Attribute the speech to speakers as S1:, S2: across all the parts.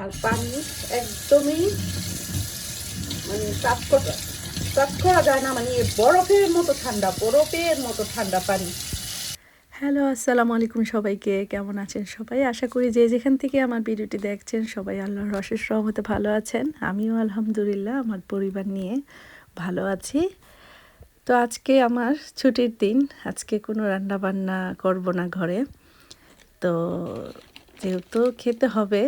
S1: আর পানি একদমই মানে করা চাপ করা যায় না মানে বরফের মতো ঠান্ডা, বরফের মতো ঠান্ডা পানি।
S2: হ্যালো, আসসালামু আলাইকুম সবাইকে। কেমন আছেন সবাই? আশা করি যে যেখান থেকে আমার ভিডিওটি দেখছেন সবাই আল্লাহর অশেষ রহমতে ভালো আছেন। আমিও আলহামদুলিল্লাহ, আমার পরিবার নিয়ে ভালো আছি। তো আজকে আমার ছুটির দিন, আজকে কোনো রান্না বান্না করব না ঘরে। তো যেহেতু খেতে হবে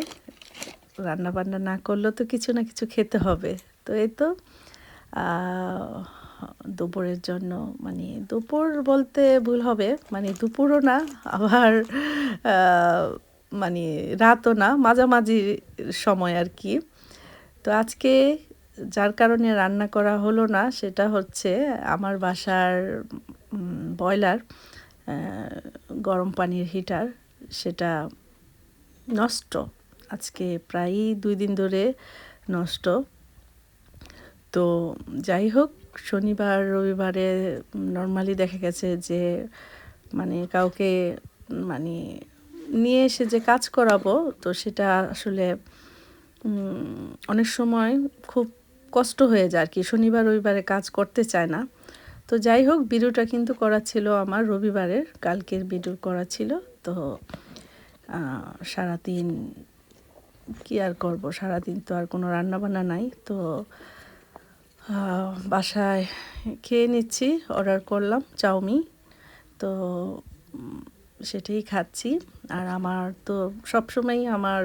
S2: রান্না বান্না না করলেও তো কিছু না কিছু খেতে হবে। তো এই তো দুপুরের জন্য মানে দুপুর বলতে ভুল হবে মানে দুপুরও না, আবার মানে রাতও না, মাঝামাঝি সময় আর কি। তো আজকে যার কারণে রান্না করা হলো না, সেটা হচ্ছে আমার বাসার বয়লার গরম পানির হিটার, সেটা নষ্ট। আজকে প্রায়ই দুই দিন ধরে নষ্ট। তো যাই হোক, শনিবার, রবিবারে নর্মালি দেখা গেছে যে মানে কাউকে মানে নিয়ে এসে যে কাজ করাবো, তো সেটা আসলে অনেক সময় খুব কষ্ট হয়ে যায় আর কি। শনিবার, রবিবারে কাজ করতে চায় না। তো যাই হোক ভিডিওটা কিন্তু করা ছিল আমার রবিবারের, কালকের ভিডিও করা ছিল। তো সারাদিন কি আর করব? সারাদিন তো আর কোনো রান্না বান্না নাই, তো বাসায় খেয়ে নিচ্ছি অর্ডার করলাম, চাউমিন, তো সেটাই খাচ্ছি। আর আমার তো সবসময়ই আমার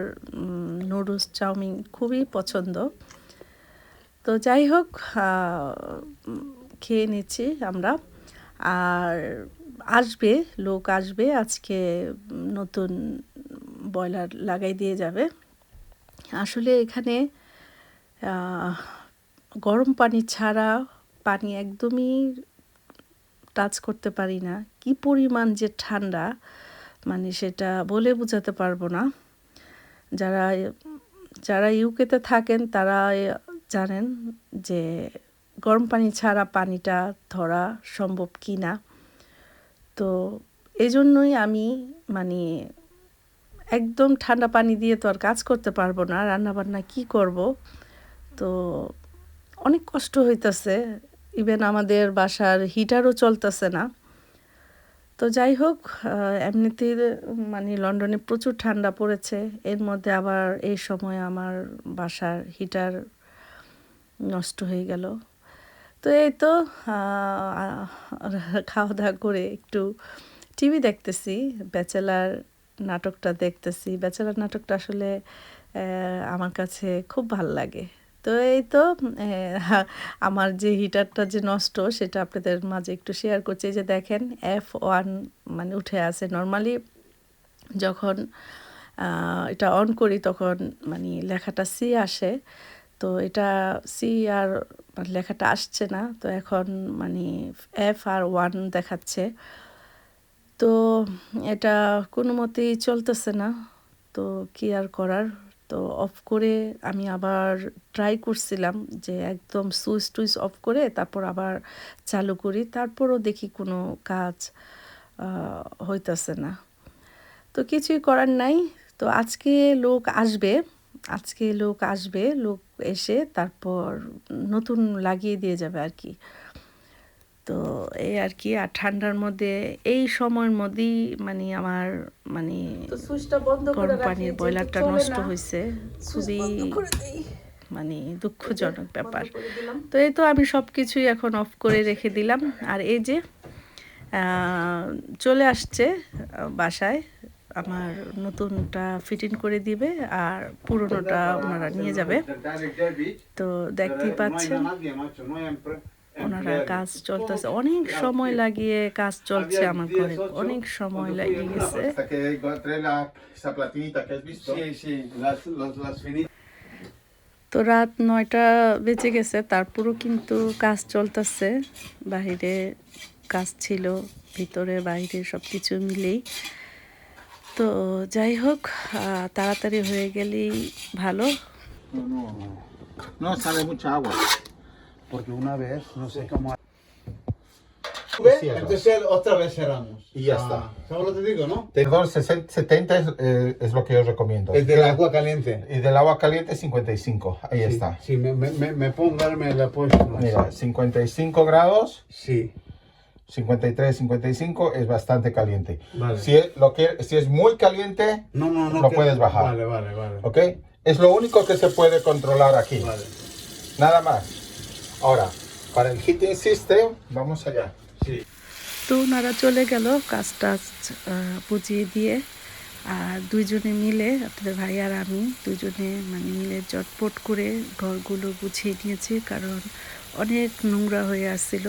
S2: নুডলস চাউমিন খুবই পছন্দ। তো যাই হোক খেয়ে নিচ্ছি আমরা। আর আসবে, লোক আসবে, আজকে নতুন বয়লার লাগাই দিয়ে যাবে। আসলে এখানে গরম পানি ছাড়া পানি একদমই টাচ করতে পারি না। কি পরিমাণ যে ঠান্ডা মানে সেটা বলে বোঝাতে পারব না। যারা যারা ইউকেতে থাকেন তারা জানেন যে গরম পানি ছাড়া পানিটা ধরা সম্ভব কি না তো এই জন্যই আমি মানে একদম ঠান্ডা পানি দিয়ে তো আর কাজ করতে পারব না, রান্নাবান্না কি করব? তো অনেক কষ্ট হইতেছে। ইভেন আমাদের বাসার হিটারও চলতেছে না। তো যাই হোক এমনিতে মানে লন্ডনে প্রচুর ঠান্ডা পড়েছে। এর মধ্যে আবার এই সময় আমার বাসার হিটার নষ্ট হয়ে গেল। তো এই তো খাওয়া দাওয়া করে একটু টিভি দেখতেছি। ব্যাচেলার নাটকটা দেখতেছি। ব্যাচেলার নাটকটা আসলে আমার কাছে খুব ভালো লাগে। তো এই তো আমার যে হিটারটা যে নষ্ট, সেটা আপনাদের মাঝে একটু শেয়ার করছি। যে দেখেন এফ ওয়ান মানে উঠে আছে। নর্মালি যখন এটা অন করি তখন মানে লেখাটা সি আসে। তো এটা সি আর মানে লেখাটা আসছে না। তো এখন মানে এফ আর ওয়ান দেখাচ্ছে। তো এটা কোনো মতেই চলতেছে না। তো কি আর করার? তো অফ করে আমি আবার ট্রাই করছিলাম যে একদম সুইচ টুইচ অফ করে তারপর আবার চালু করি। তারপরও দেখি কোনো কাজ হইতেছে না। তো কিছুই করার নাই। তো আজকে লোক আসবে, আজকে লোক আসবে, লোক এসে তারপর নতুন লাগিয়ে দিয়ে যাবে আর কি। এই আর কি আর ঠান্ডার মধ্যে এই সময়ের মধ্যেই মানে আমার মানে
S1: তো সুইচটা বন্ধ করে
S2: গরম পানির
S1: যেহেতু
S2: বয়লারটা নষ্ট হয়েছে খুবই। মানে দুঃখজনক ব্যাপার। তো এই তো আমি সব কিছুই এখন অফ করে রেখে দিলাম। আর এই যে চলে আসছে বাসায় আমার নতুনটা ফিটিং করে দিবে আর পুরনোটা ওনারা নিয়ে যাবে। তো দেখতেই পাচ্ছেন। ওনারা কাজ চলতেছে অনেক সময় লাগিয়ে কাজ চলছে আমার ঘরে অনেক সময় লাগিয়ে গেছে. তো রাত নয়টা বেজে গেছে তারপরও কিন্তু কাজ চলতেছে বাহিরে কাজ ছিল ভিতরে বাইরে সব কিছু মিলেই তো যাই হোক তাড়াতাড়ি হয়ে গেলেই ভালো
S3: No, no, no sale mucha agua.
S4: Porque una vez, no sé cómo. Entonces otra vez cerramos.
S3: Y ya está.
S4: ¿Sabes lo que te digo, no?
S3: 60, 70 es, eh, es lo que yo recomiendo.
S4: El del agua caliente.
S3: Y del agua caliente 55. Ahí
S4: Sí,
S3: está.
S4: Sí, me, me, me, me pongo, me la más.
S3: Mira, 55 grados,
S4: Sí,
S3: 53, 55 es bastante caliente.
S4: vale.
S3: Si es, lo que, si es muy caliente,
S4: no, no, no.
S3: lo
S4: que-
S3: puedes bajar.
S4: Vale, vale, vale.
S3: ¿ok? Es lo único que se puede controlar aquí.
S4: Vale.
S3: Nada más. Ahora, para el heating system, vamos allá.
S4: Sí.
S2: তো ওনারা চলে গেল কাজ টাজ বুঝিয়ে দিয়ে আর দুইজনে মিলে আপনাদের ভাই আর আমি দুজনে মানে মিলে চটপট করে ঘরগুলো গুছিয়ে নিয়েছি কারণ অনেক নোংরা হয়ে আসছিল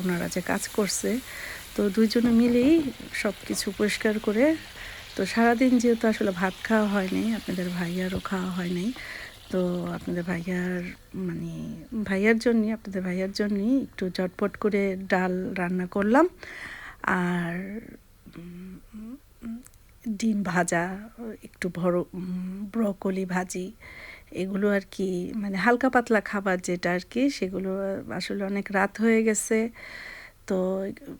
S2: ওনারা যে কাজ করছে তো দুইজনে মিলেই সব কিছু পরিষ্কার করে তো সারাদিন যেহেতু আসলে ভাত খাওয়া হয়নি আপনাদের ভাইয়ারও খাওয়া হয়নি তো আপনাদের ভাইয়ার মানে ভাইয়ার জন্যে আপনাদের ভাইয়ার জন্যই একটু চটপট করে ডাল রান্না করলাম। আর ডিম ভাজা, একটু বড় ব্রকলি ভাজি, এগুলো আর কি মানে হালকা পাতলা খাবার যেটা আর কি, সেগুলো আসলে অনেক রাত হয়ে গেছে। তো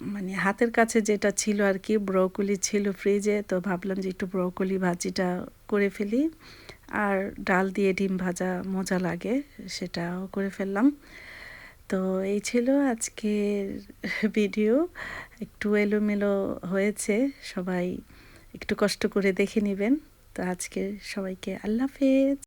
S2: মানে হাতের কাছে যেটা ছিল আর কি, ব্রকলি ছিল ফ্রিজে, তো ভাবলাম যে একটু ব্রকলি ভাজিটা করে ফেলি। আর ডাল দিয়ে ডিম ভাজা মজা লাগে, সেটাও করে ফেললাম। তো এই ছিল আজকের ভিডিও। একটু এলোমেলো হয়েছে, সবাই একটু কষ্ট করে দেখে নেবেন। তো আজকে সবাইকে আল্লাহ হাফেজ।